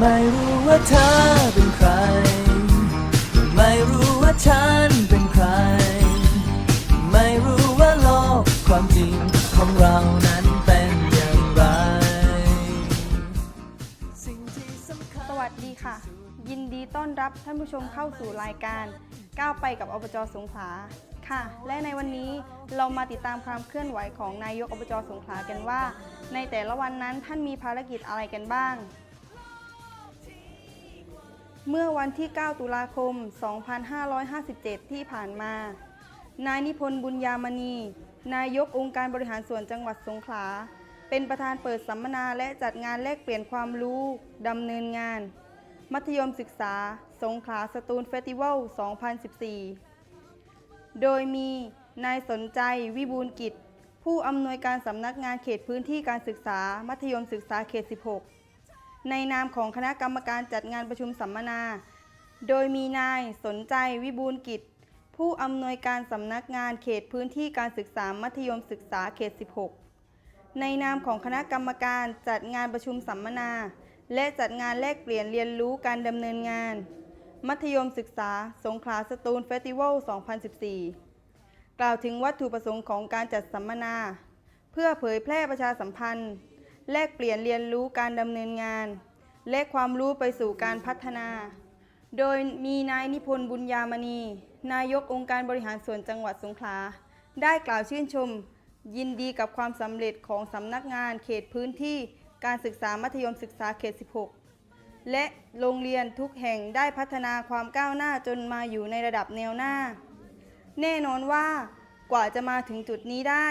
ไม่รู้ว่าเธอเป็นใคร ไม่รู้ว่าฉันเป็นใคร ไม่รู้ว่าโลกความจริงของเรานั้นเป็นอย่างไร สิ่งที่สำคัญ สวัสดีค่ะ ยินดีต้อนรับท่านผู้ชมเข้าสู่รายการก้าวไปกับอบจสงขลาค่ะ และในวันนี้เรามาติดตามความเคลื่อนไหวของนายกอบจสงขลากันว่า ในแต่ละวันนั้นท่านมีภารกิจอะไรกันบ้าง เมื่อวันที่ 9 ตุลาคม 2557 ที่ผ่านมา นายนิพนธ์บุญยามณี นายกองค์การบริหารส่วนจังหวัดสงขลา เป็นประธานเปิดสัมมนาและจัดงานแลกเปลี่ยนความรู้ ดำเนินงาน มัธยมศึกษา สงขลาสตูลเฟสติวัล 2014 โดยมีนายสนใจวิบูลย์กิจ ผู้อำนวยการสำนักงานเขตพื้นที่การศึกษา มัธยมศึกษาเขต 16 ในนามของคณะกรรมการจัดงานประชุมสัมมนา โดยมีนายสนใจวิบูลกิจ ผู้อำนวยการสำนักงานเขตพื้นที่การศึกษามัธยมศึกษาเขต 16 ในนามของคณะกรรมการจัดงานประชุมสัมมนา และจัดงานแลกเปลี่ยนเรียนรู้การดำเนินงาน มัธยมศึกษา สงขลาสตูลเฟสติวัล 2014 กล่าวถึงวัตถุประสงค์ของการจัดสัมมนา เพื่อเผยแพร่ประชาสัมพันธ์ แลกเปลี่ยนเรียนรู้การดำเนินงาน และความรู้ไปสู่การพัฒนา โดยมีนายนิพนธ์บุญยามณี นายกองค์การบริหารส่วนจังหวัดสงขลา ได้กล่าวชื่นชม ยินดีกับความสำเร็จของสำนักงานเขตพื้นที่การศึกษามัธยมศึกษาเขต 16 และโรงเรียนทุกแห่งได้พัฒนาความก้าวหน้าจนมาอยู่ในระดับแนวหน้า แน่นอนว่ากว่าจะมาถึงจุดนี้ได้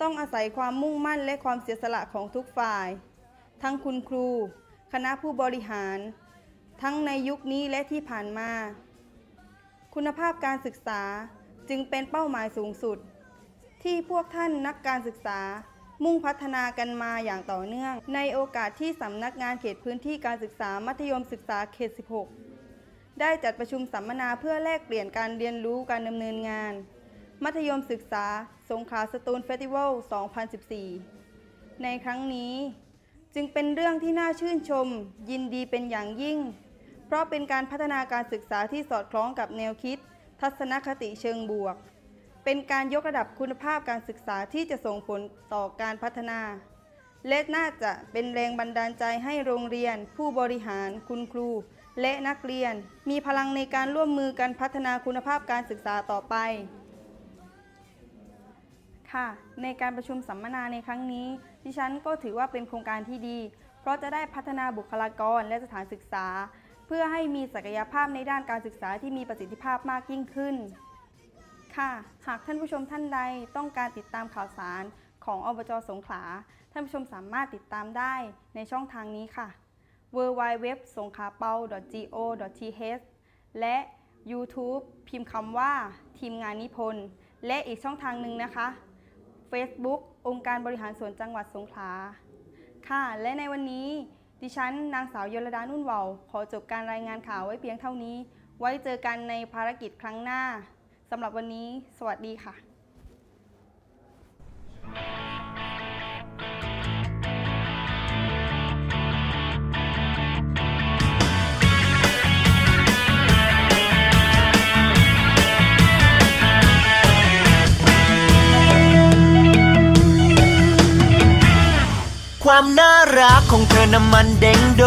ต้องอาศัยความมุ่งมั่นและความเสียสละของทุกฝ่าย ทั้งคุณครู คณะผู้บริหาร ทั้งในยุคนี้และที่ผ่านมา คุณภาพการศึกษาจึงเป็นเป้าหมายสูงสุด ที่พวกท่านนักการศึกษามุ่งพัฒนากันมาอย่างต่อเนื่อง ในโอกาสที่สำนักงานเขตพื้นที่การศึกษามัธยมศึกษาเขต 16 ได้จัดประชุมสัมมนาเพื่อแลกเปลี่ยนการเรียนรู้การดำเนินงาน มัธยมศึกษา สงขลาสตูลเฟสติวัล 2014 ในครั้งนี้จึงเป็นเรื่องที่น่าชื่นชม ยินดีเป็นอย่างยิ่ง เพราะเป็นการพัฒนาการศึกษาที่สอดคล้องกับแนวคิด ทัศนคติเชิงบวก เป็นการยกระดับคุณภาพการศึกษาที่จะส่งผลต่อการพัฒนา และน่าจะเป็นแรงบันดาลใจให้โรงเรียน ผู้บริหาร คุณครู และนักเรียน มีพลังในการร่วมมือกันพัฒนาคุณภาพการศึกษาต่อไป ค่ะในการประชุมสัมมนาในครั้งนี้ ดิฉันก็ถือว่าเป็นโครงการที่ดี เพราะจะได้พัฒนาบุคลากรและสถานศึกษา เพื่อให้มีศักยภาพในด้านการศึกษาที่มีประสิทธิภาพมากยิ่งขึ้น ค่ะ หากท่านผู้ชมท่านใดต้องการติดตามข่าวสารของอบจสงขลา ท่านผู้ชมสามารถติดตามได้ในช่องทางนี้ค่ะ w w w s o n g k h a p a o go th และ YouTube พิมพ์คำว่าทีมงานนิพนธ์และอีกช่องทางหนึ่งนะคะ Facebook องค์การบริหารส่วนจังหวัดสงขลา ค่ะ และในวันนี้ ดิฉันนางสาวยลดานุ่นเวาขอจบการรายงานข่าวไว้เพียงเท่านี้ ไว้เจอกันในภารกิจครั้งหน้าสำหรับวันนี้ สวัสดีค่ะ ความน่ารักของเธอน้ำมันเด้งโด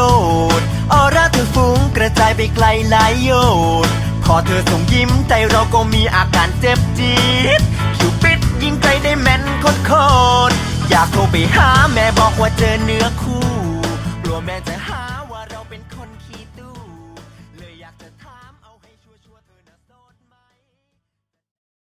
ด ออร่าเธอฟุ้งกระจายไปไกลหลายโยนพอเธอส่งยิ้มใจเราก็มีอาการเจ็บจี๊ดคิวปิดยิงใจได้แม่นโคตรอยากโทรไปหาแม่บอกว่าเจอเนื้อคู่กลัวแม่จะหา